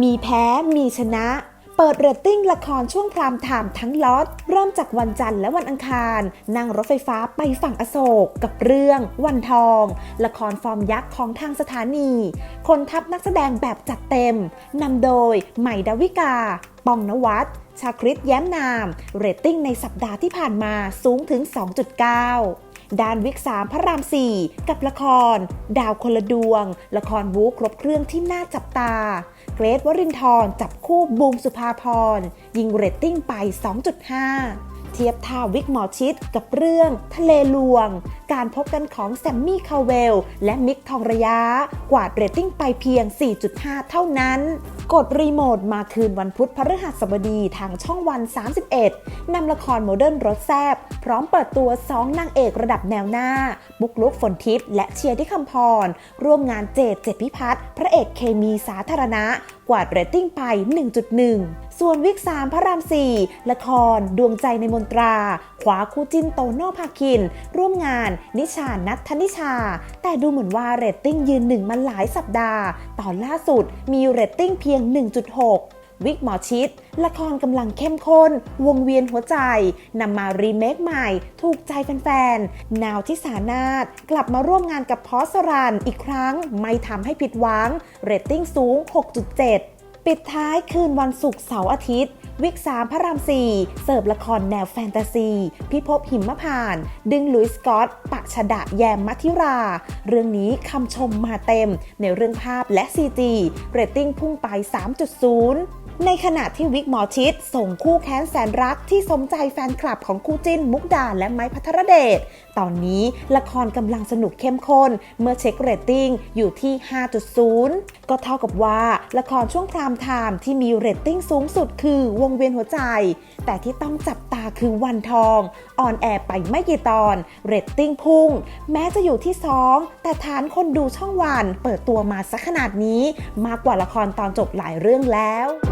มีแพ้มีชนะ เปิดเรตติ้งละครช่วงพรามไทม์ทั้งล็อต เริ่มจากวันจันทร์และวันอังคาร นั่งรถไฟฟ้าไปฝั่งอโศก กับเรื่อง วันทอง ละครฟอร์มยักษ์ของทางสถานี คนทัพนักแสดงแบบจัดเต็มนำโดยใหม่ดาวิกา ปองนวัตชาคริตแย้มนาม เรตติ้งในสัปดาห์ที่ผ่านมาสูงถึง 2.9 ด้านวิกสามพระราม 4 กับละคร ดาวคนละดวง ละครบู๊ครบเครื่องที่น่าจับตา เกรทวรินทร์จับคู่บูมสุภาพร ยิงเรตติ้งไป 2.5 เทียบท่าวิกหมอชิดกับเรื่องทะเลลวง การพบกันของแซมมี่คาเวล และมิกทองระยะ กวาดเรตติ้งไปเพียง 4.5 เท่านั้น กดรีโมทมาคืนวันพุธพฤหัสบดีทางช่องวัน 31 นำละครโมเดิร์นรสแซบพร้อมเปิดตัว 2นางเอกระดับแนวหน้า บุกลุกฝนทิพย์และเชียร์ที่คำพร ร่วมงานเจดเจพิพัฒน์พระเอกเคมีสาธารณะ กวาดเรตติ้งไป 1.1 ส่วนวิก3พระราม4ละคร ดวงใจในมนตรา ขวาคู่จิ้นโตโน่ภาคิน ร่วมงาน นิชานัทธนิชา แต่ดูเหมือนว่าเรตติ้งยืนหนึ่งมาหลายสัปดาห์ ตอนล่าสุดมีเรตติ้งเพียง 1.6วิกหมอชิด ละครกำลังเข้มข้น วงเวียนหัวใจ นำมารีเมคใหม่ ถูกใจแฟนๆ นาวที่สานาตกลับมาร่วมงานกับพอสรันอีกครั้งไม่ทำให้ผิดหวัง เรตติ้งสูง 6.7 ปิดท้ายคืนวันศุกร์เสาร์อาทิตย์ วิก3พระราม4เสิร์ฟละครแนวแฟนตาซี พิภพหิมพาน ดึงลุยสกอตปักชดะแยมมัธิรา เรื่องนี้คำชมมาเต็ม ในเรื่องภาพและ CG เรตติ้งพุ่งไป 3.0ในขณะที่วิกหมอชิดส่งคู่แค้นแสนรักที่สมใจแฟนคลับของคู่จิ้นมุกดาและไม้พัทรเดช ตอนนี้ละครกำลังสนุกเข้มข้น เมื่อเช็คเรตติ้งอยู่ที่ 5.0 ก็เท่ากับว่าละครช่วงพรามไทม์ที่มีเรตติ้งสูงสุดคือวงเวียนหัวใจ แต่ที่ต้องจับตาคือวันทอง ออนแอร์ไปไม่กี่ตอน เรตติ้งพุ่ง แม้จะอยู่ที่ 2 แต่ฐานคนดูช่องวัน เปิดตัวมาสักขนาดนี้ มากกว่าละครตอนจบหลายเรื่องแล้ว